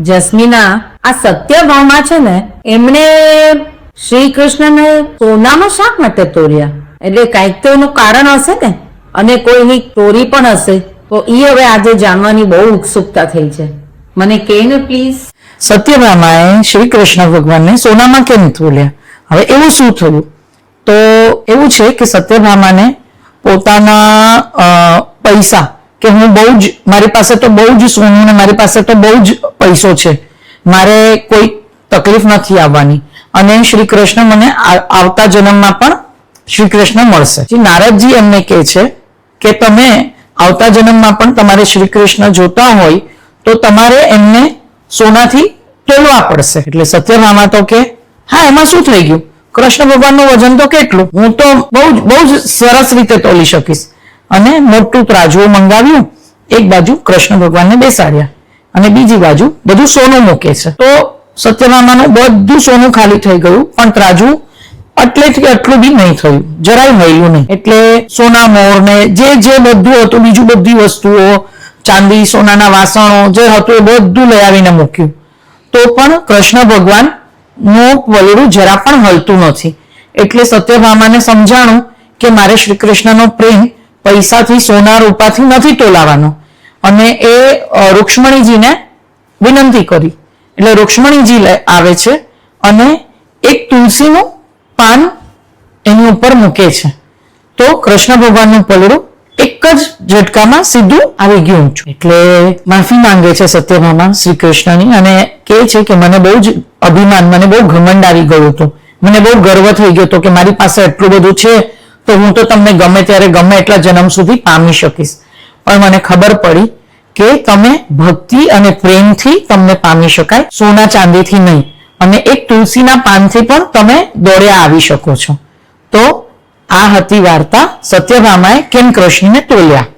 જસ્મીના આ સત્યભામા છે ને, એમણે શ્રી કૃષ્ણને સોનામાં શા માટે તોર્યા એટલે કાંઈક તો એનું કારણ હશે ને, અને કોઈની ચોરી પણ હશે. તો એ હવે આજે જાણવાની બહુ ઉત્સુકતા થઈ છે. મને કહે ને પ્લીઝ સત્યભામાએ શ્રી કૃષ્ણ ભગવાનને સોનામાં કેમ તોલ્યા હવે એવું શું થયું? તો એવું છે કે સત્યભામાને પોતાના પૈસા કે હું બહુ જ, મારી પાસે તો બહુ જ સોનું ને મારી પાસે તો બહુ જ પૈસો છે. મારે કોઈ તકલીફ નથી આવવાની. અને શ્રી કૃષ્ણ મને આવતા જન્મમાં પણ શ્રી કૃષ્ણ મળશે. નારદજી એમને કહે છે કે તમે આવતા જન્મમાં પણ તમારે શ્રી કૃષ્ણ જોતા હોય તો તમારે એમને સોનાથી તોલવા પડશે. એટલે સત્યભામા તો કે, હા, એમાં શું થઈ ગયું? કૃષ્ણ ભગવાનનું વજન તો કેટલું? હું તો બહુ જ બહુ જ સરસ રીતે તોલી શકીશ. અને મોટું ત્રાજવું મંગાવ્યું, એક બાજુ કૃષ્ણ ભગવાનને બેસાડ્યા અને બીજી બાજુ બધું સોનું મૂકે છે. તો સત્યનામાનું બધું સોનું ખાલી થઈ ગયું, પણ એટલેથી એટલું બી નહીં થયું. જરાય મળ્યું નહીં. એટલે સોના મોર ને જે જે બધું હતું, બીજું બધી વસ્તુઓ, ચાંદી, સોનાના વાસણો, જે હતું એ બધું લઈ આવીને મૂક્યું. તો પણ કૃષ્ણ ભગવાનનું વલડું જરા પણ હલતું નથી. એટલે સત્યભામાને સમજાણું કે મારે શ્રી કૃષ્ણનો પ્રેમ પૈસાથી સોના રૂપાથી નથી તોલાવાનો. અને એ રૂક્ષ્મણીજીને વિનંતી કરી. એટલે રૂક્ષ્મણીજી આવે છે અને એક તુલસીનું પાન એની ઉપર મૂકે છે. તો કૃષ્ણ ભગવાનનું પલડું એક જ ઝટકામાં સીધું આવી ગયું છું. એટલે માફી માંગે છે સત્યભામા શ્રી કૃષ્ણની અને કહે છે કે મને બહુ જ અભિમાન, મને બહુ ઘમંડ આવી ગયું હતું. મને બહુ ગર્વ થઈ ગયો હતો કે મારી પાસે એટલું બધું છે. તો હું તો તમને ગમે ત્યારે ગમે એટલા જન્મ સુધી પામી શકીશ. પણ મને ખબર પડી કે તમે ભક્તિ અને પ્રેમથી તમને પામી શકાય, સોના ચાંદીથી નહીં. અને એક તુલસીના પાનથી પણ તમે દોડ્યા આવી શકો છો. તો આ હતી વાર્તા સત્યભામાએ કેમ કૃષ્ણને તોલ્યા?